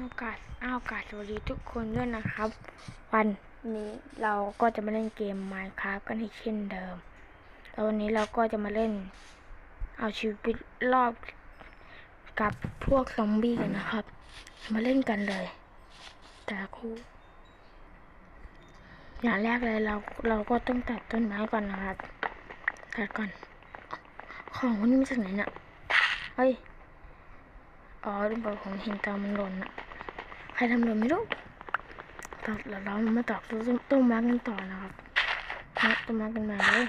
อากาศอากาศสวัสดีทุกคนด้วยนะครับ วันนี้เราก็จะมาเล่นเกม Minecraft กันอีกเช่นเดิมแล้ววันนี้เราก็จะมาเล่น เอาชีวิตรอบกับพวกซอมบี้กันนะครับ มาเล่นกันเลย แต่คู่อย่างแรกเลยเราเราก็ต้องตัดต้นไม้ก่อนนะครับตัดก่อน ของวันนี้มาจากไหนเนี่ยเฮ้ยอ๋อดูบอกผมเห็นตอนมันหล่นอะ ใครทำหล่นไม่รู้ตัดแล้วเรามาตักต้นต้นไม้กันต่อนะครับต้นไม้กันมาเลย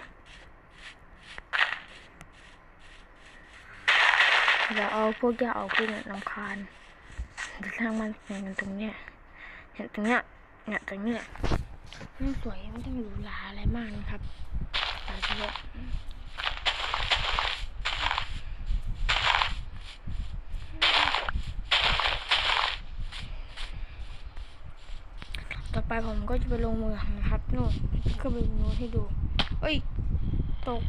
เราเอาพวกหญ้าออกพวกเนี่ยลำคาญจะสร้างมันเป็นตรงเนี้ยเนี่ยตรงเนี้ยเนี่ยตรงเนี้ยไม่สวยไม่ต้องหรูหราอะไรมากนะครับแต่เฉพาะ ต่อ ไปผมก็จะไปลงมือนะครับนู่นก็ไปโน้ตให้ดู เอ้ย ตก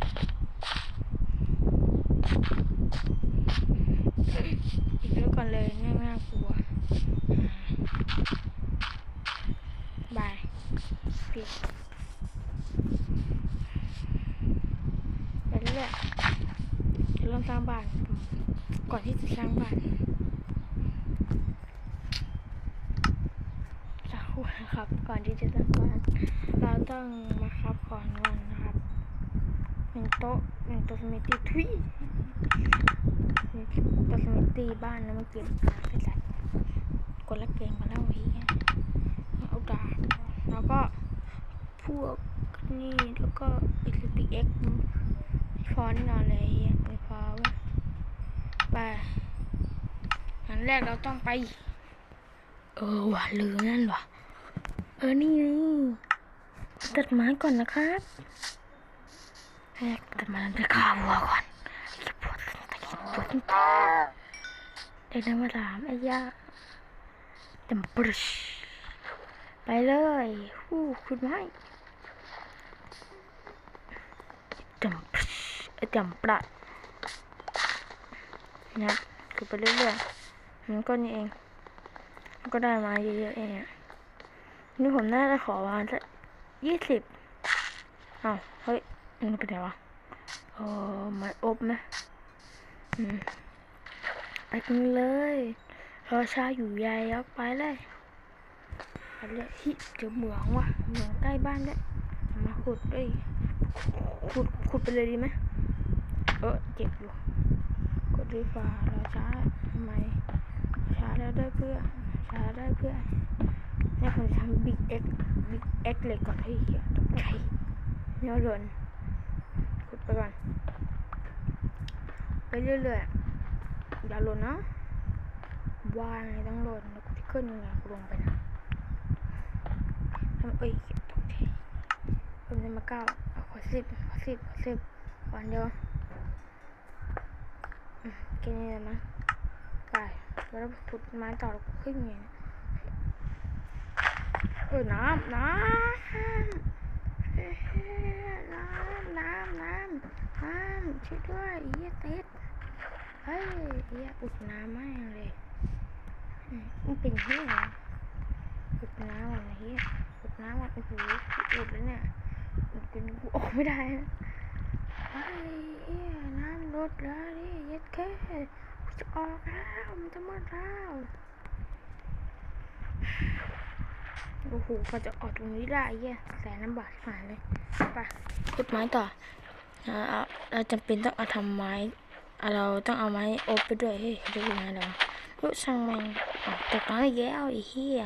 อีกแล้วก่อนเลยน่าน่ากลัวบายปิดไปเรื่อยๆเริ่มสร้างบ้าน ก่อนที่จะสร้างบ้าน สักครู่นะครับ ก่อน ที่จะสร้งบ้านเราต้องมาครับของก่อนนะครับหนึ่งโต๊ะหนึ่งโต๊ะสมิตี้ทุยโต๊ะสมิตี้บ้านแล้วมาเก็บอาไปจัดกดละเกมมาแล้วพี่เอาดาบแล้วก็พวกนี่แล้วก็เอ็กซ์พีเอ็กฟอนนอนเลยไอ้เหี้ยไม่พอเวะไปอันแรกเราต้องไป เออว่ะลืมนั่นว่ะ ออนี่ไงตัดไม้ก่อนนะครับแรกตัดไม้แล้วจะฆ่าวัวก่อนอย่าปวดส้นตีปวดส้นตีนเด็กนั้นมาถามไอ้ย่าจำปรึชไปเลยฮู้คุณไม้จำปรึชไอ้จำปะนะคือไปเรื่อยๆมันก็นี่เอง ก็ได้มาเยอะๆเองอะ นี่ผมน่าจะขอมาสักยี่สิบอ้าวเฮ้ยมันเป็นไงวะเออมาอบไหมอืมไปกันเลยรอชาอยู่ยายยักไปเลยไปเลยฮิเจอเหมืองว่ะเหมืองใกล้บ้านด้วยมาขุดด้วยขุดขุดไปเลยดีไหมเออเจ็บอยู่กดดีฟ้ารอช้าทำไมช้าแล้วได้เพื่อนช้าได้เพื่อ นนี่ผมทำบิ๊กเอ็กบิ๊กเอ็กเลยก่อนให้เหี้ยตกใจเนี่ยหล่นขุดไปก่อน ไปเรื่อยๆ อย่าหล่นนะว่าไงต้องหล่นแล้วกูจะขึ้นยังไงกูลงไปนะทำเอ้ยตกใจผมจะมาเก้าเอาขอสิบขอสิบขอสิบก่อนเดียวอืมแค่นี้เลยมั้งไปแล้วพุดไม้ต่อขึ้นไงเนี่ยเออน้ำน้ำน้ำน้ำน้ำน้ำช่วยด้วยเฮียเต็ดเฮ้ยเฮียอุดน้ำมากเลยมันเป็นเฮียอุดน้ำอะไรเฮียอุดน้ำอะโอ้โหอุดแล้วเนี่ยอุดจนกูออกไม่ได้เฮ้ยเฮียน้ำลดแล้วนี่เย็ดแค่จะออกแล้วมันจะหมดแล้ว โอ้โหพอจะออกตรงนี้ได้เหี้ยแสนลำบากผ่านเลยไปขุดไม้ต่อนะเอาเราจำเป็นต้องเอาทำไม้เราต้องเอาไม้อบไปด้วยเฮ้ยดูยังไงเรอรู้ช่างแม่งตกน้ำอีกแล้วไอ้เหี้ย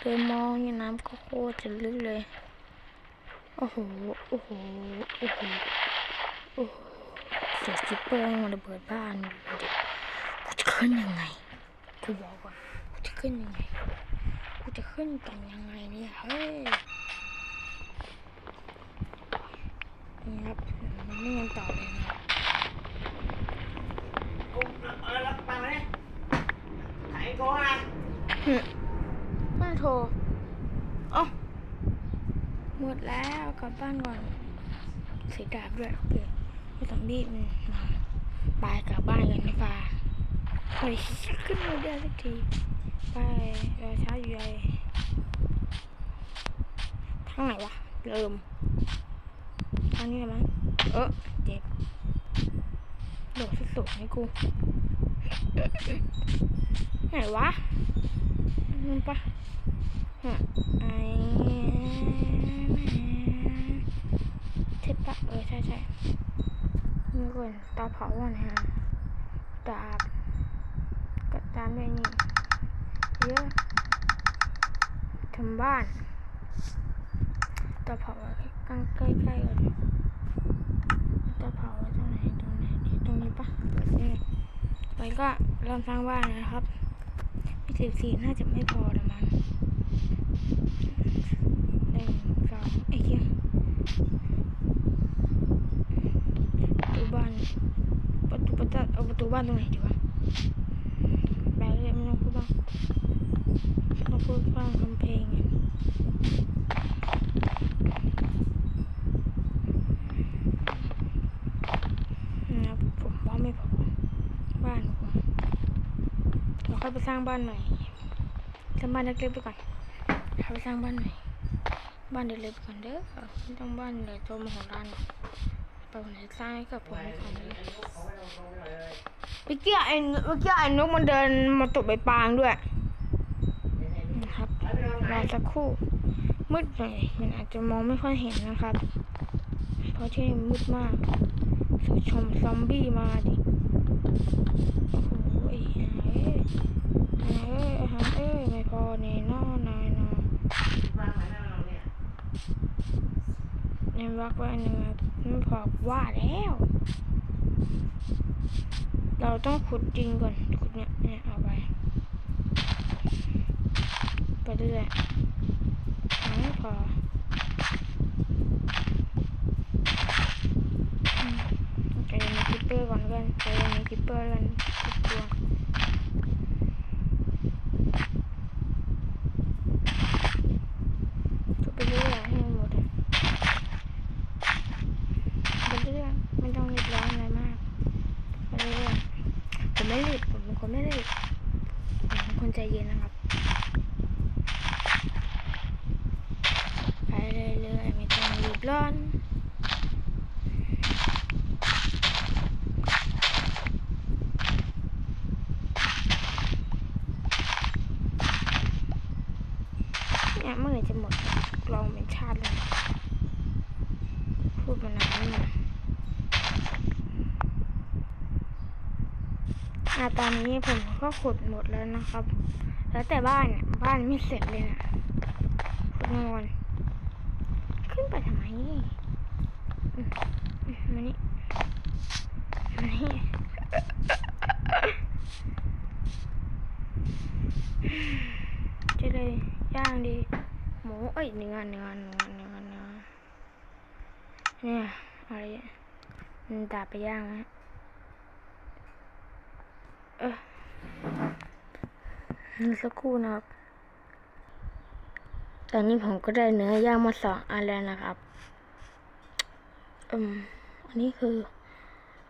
เดินมองเนี่ยน้ำก็โคตรจะลึกเลยโอ้โหโอ้โหโอ้โหโอ้โหเสียซิปเปอร์มันระเบิดบ้านดูดิกูจะขึ้นยังไงกูบอกก่อนกูจะขึ้นยังไง จะขึ้นกันยังไงเนี่ยเฮ้ยนี่ครับมันไม่ยังต่อเลยนะกูเออรับตังค์มาเนี่ยโกงอะหึไม่โทรอ้าหมดแล้วกลับบ้านก่อนเสียดาบด้วยโอเคไม่ต้องรีบมาบายกลับบ้านกันนะฟ้าเฮ้ยขึ้นมาได้สักที ไปรอช้าอยู่ใหญ่ทางไหนวะ เริ่ม ทางนี้เละมั้ง เออเจ็บโดดสุดๆให้กู ไหนวะมันปะฮะไอ้ใช่ปะเออ ใช่ใช่นี่ก่อนตาเผาก่อนฮะดาบก็ตามด้วยนี่ เยอะทำบ้านเตาเผาตั้ใกล้ๆก่อนเตาเผาตรงไหนตรงไหนตรงนี้ปะนี่ไปก็เริ่มสร้างบ้านนะครับมีสิบสี่น่าจะไม่พอละมั้งหนึ่งสองไอ้เหี้ยตูบ้านประตูประตูเอาประตูบ้านตรงไหนดีวะไปเลยไม่ต้องพูดบ้าง ต้องพูดบ้างคำเพลงนะครับผมว่าไม่พอบ้านดีกว่าเราค่อยไปสร้างบ้านใหม่สร้างบ้านเล็กๆไปก่อนเราไปสร้างบ้านใหม่บ้านเล็กๆไปก่อนเด้อไม่ต้องบ้านใหญ่โตมโหฬารรอกไปวันไหนสร้างให้กับผมก่อนเลยเมื่อกี้ไอ้เมื่อกี้ไอ้นกมันเดินมาตบใบปางด้วย สักครู่ มืดหน่อยมันอาจจะมองไม่ค่อยเห็นนะครับ เพราะที่มืดมากสูชมซอมบี้มาดิโอ้ยเอ้ยเอ้ยเอ้ยไม่พอแน่นอนนายนอนานไหนแม่เราเนี่ยในวักไว้หนึ่งไม่พอว่าแล้ว เราต้องขุดดินก่อนขุดเนี่ยเนี่ยเอาไปไป เรื่อยๆไม่พออืมใจเย็นคิปเปอร์ก่อนกันใจเย็นคิปเปอร์กันทุกตัวขุดไปเรื่อยๆให้มันหมดอะไปเรื่อยๆไม่ต้องรีบร้อนอะไรมากไปเรื่อยๆผมไม่รีบผมเป็นคนไม่รีบผมเป็นคนใจเย็นนะครับ ไปเรื่อยๆไม่ต้อง ร้อน เนี่ยเมื่อไหร่จะหมดลองเป็นชาติเลยพูดมานานแล้วเนี่ยอะตอนนี้ผมก็ขุดหมดแล้วนะครับ แล้วแต่บ้านเนี่ยบ้านไม่เสร็จเลยนะขุดงอน ขึ้นไปทำไมมานี่มานี่จะเลยย่างดีหมูเอ้ยเนื้อเนื้อเนื้อเนื้อเนื้อเนี่ยอะไรมันดาบไปย่างนะเออสักครู่นะครับ ตอนนี้ผมก็ได้เนื้อย่างมาสองอันแล้วนะครับ อืม อันนี้คือ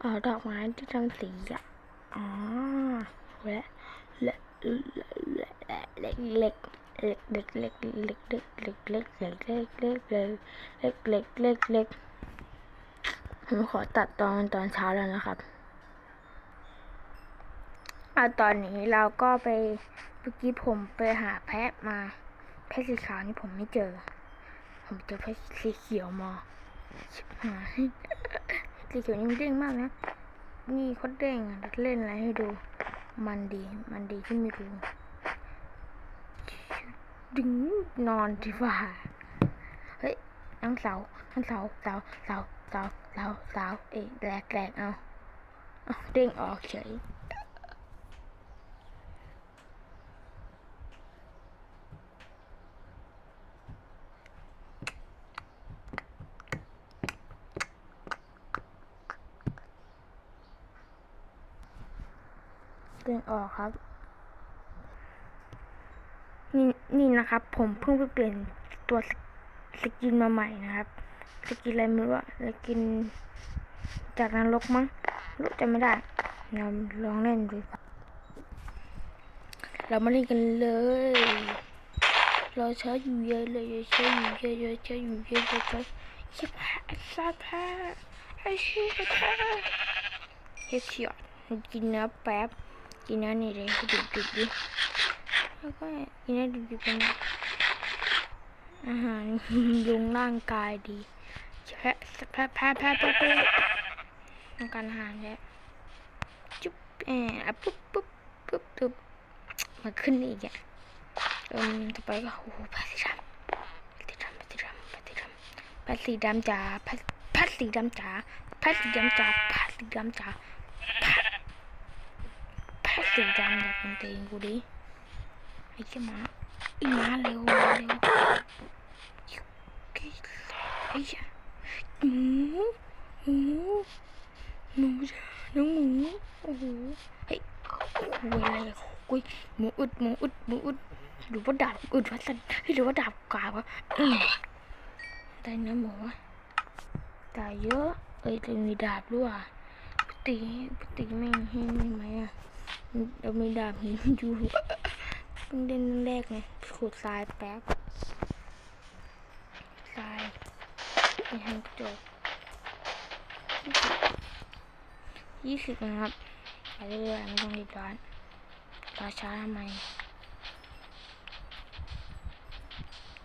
เอ่อดอกไม้ที่ทำสีอะอ๋อและและและและเล็กเล็กเล็กเล็กเล็กเล็กเล็กเล็กเล็กเล็กเล็กเล็กเล็กเล็กเล็กเล็กผมขอตัดตอนตอนเช้าแล้วนะครับเอาตอนนี้เราก็ไปเมื่อกี้ผมไปหาแพะมา แพะสีขาวนี่ผมไม่เจอ ผมเจอแพะสีเขียวมาชิบหายสีเขียวนี่มันเด้งมากนะ นี่เขาเด้งอะเล่นอะไรให้ดู มันดี มันดีที่ไม่รู้ดึงนอนดีกว่าเฮ้ยน้งเสาน้องเสาเสาเสาเสาเสาเสาเอ๊ะแหลกแหลกเอาเอาเด้งออกเฉย ด้งออกครับ นี่นี่นะครับ ผมเพิ่งไปเปลี่ยนตัวสกินมาใหม่นะครับสกินอะไรไม่รู้อะสกินจากนรกมั้งรู้จะไม่ได้เราลองเล่นดูครับเรามาเล่นกันเลย เราช้าอยู่เยอะเลยเช้าอยู่เยอะเราช้าอยู่เยอะเราช้าชิบหายไอ้สัตว์แพ้ไอชิบหายเฮ็ดเชียดกินเนื้อแป๊บ กินเนื้อนี่เลยดิบดิบดิแล้วก็กินเนื้อดิบดิบเป็นอาหารลุงร่างกายดีแพ้แพ้แพ้แพ้แพ้แพ้ต้องการอาหารแล้วจุ๊บแอบปุ๊บปุ๊บปุ๊บปุ๊บมาขึ้นอีกอะเอืมต่อไปก็โอ้โหแพทสีดำแพทสีดำแพทสีดำแพทสีดำแพทสีดำจ๋าพทแพทสีดำจ๋าแพทสีดำจ๋าแพทสีดำจ๋าแพท แพทสีดำอยากเป็นเตงกูดิไอ้เจ้าหมาไอ้หมาเร็วมาเร็วไอ้เจ้าหมูหมูหมูจ้าน้องหมูโอ้โหเฮ้คุยอะไรคุยหมูอุดหมูอุดหมูอุดหรือว่าดาบอุดวะสันหรือว่าดาบกาวะอืมได้เนื้อหมูวะตายเยอะเอ้ยจะมีดาบด้วยติปกติแม่งให้ไหมอะ เราไมีดาบหินอยู่เพิ่งเล่นแรกไงขุดทรายแป๊บทรายไปทางจกยี่สิบนะครับไปเรื่อยๆไม่ต้องรีบร้อนรอช้าทำไม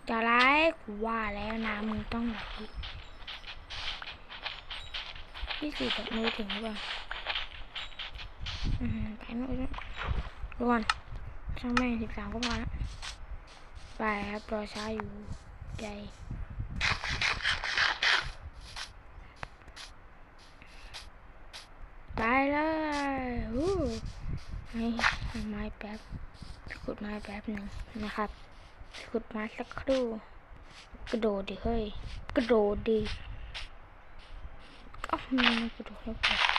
จะไล่กูว่าแล้วนะมึงต้องไหลยี่สิบแบบมือถึงหรือเปล่า นู่นนู่นรวนช่างแม่งสิบสามก็พอละไปครับรอช้าอยู่ใจไปเลยอู้ให้ให้ไม้แป๊บขุดไม้แป๊บหนึ่งนะครับขุดไม้สักครู่ กระโดดดิเฮ้ย กระโดดดิก็มันกระโดดแล้ว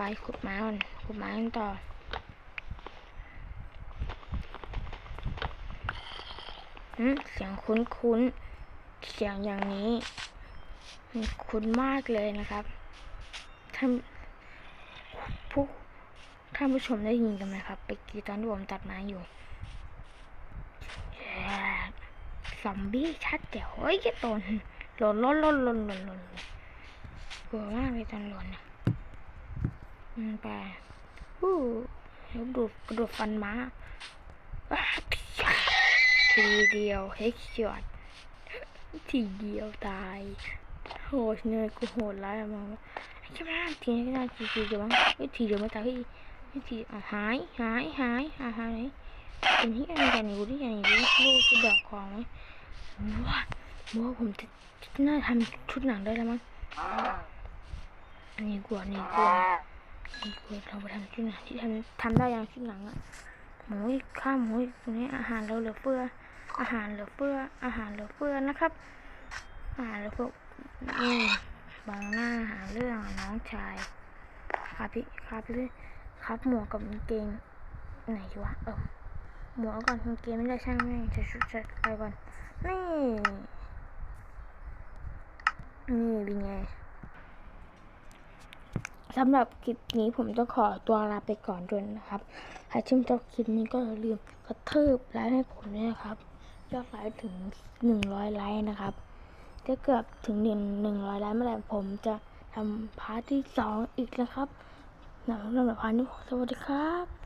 ไปขุดไม้ก่อนขุดไม้กันต่อเสียงคุ้นคุ้นๆ เสียงอย่างนี้มันคุ้นมากเลยนะครับ ท่านผู้ท่านผู้ชมได้ยินกันไหมครับ ไปกี้ตอนที่ผมตัดไม้อยู่แย่ซอมบี้ชัดเจ๋วเฮ้ยจะตนหล่นหล่นหล่นหล่นหล่นหล่นกลัวมากเลยตอนหล่นนะ ไปอู้แล้วดูดกระโดดฟันม้าทีเดียวเฮกช็อตทีเดียวตายโหดเนี่ยกูโหดร้ายอะมองว่าใช่ไหมทีนี้ก็ได้ทีทีเดียวมั้งเอ้ทีเดียวไม่ตายเฮ้ยเฮ้ยทีอะหายหายหายหายหายไหนเป็นที่อะไรกันอยู่ดิอย่างนี้ลูกจะดอกของไหมว้าว่าผมจะน่าทำชุดหนังได้แล้วมั้งอันนี้กลัวอันนี้กวอันนี้กลัว เราไปทำชุดหนังที่ทำทำได้ยังชุดหนังอะหมูข้าหมูตรงนี้อาหารเราเหลือเฟือ อาหารเหลือเฟือ อาหารเหลือเฟือนะครับ อาหารเหลือเฟือนี่บางหน้าหาเรื่องน้องชายครับพี่ครับพี่ครับหมวกกับกางเกงไหนวะเออหมวกก่อนกางเกงไม่ได้ช่างแม่งจะชุดจะอะไรก่อนนี่นี่เป็นไง สำหรับคลิปนี้ผมต้องขอตัวลาไปก่อนด้วยนะครับใครชื่นชอบคลิปนี้ก็อย่าลืมกระเทิบไลค์ให้ผมด้วยนะครับยอดไลค์ถึงหนึ่งร้อยไลค์นะครับถ้าเกือบถึงหนึ่งหนึ่งร้อยไลค์เมื่อไหร่ผมจะทำพาร์ทที่สองอีกนะครับสำหรับพาร์ทนี้สวัสดีครับ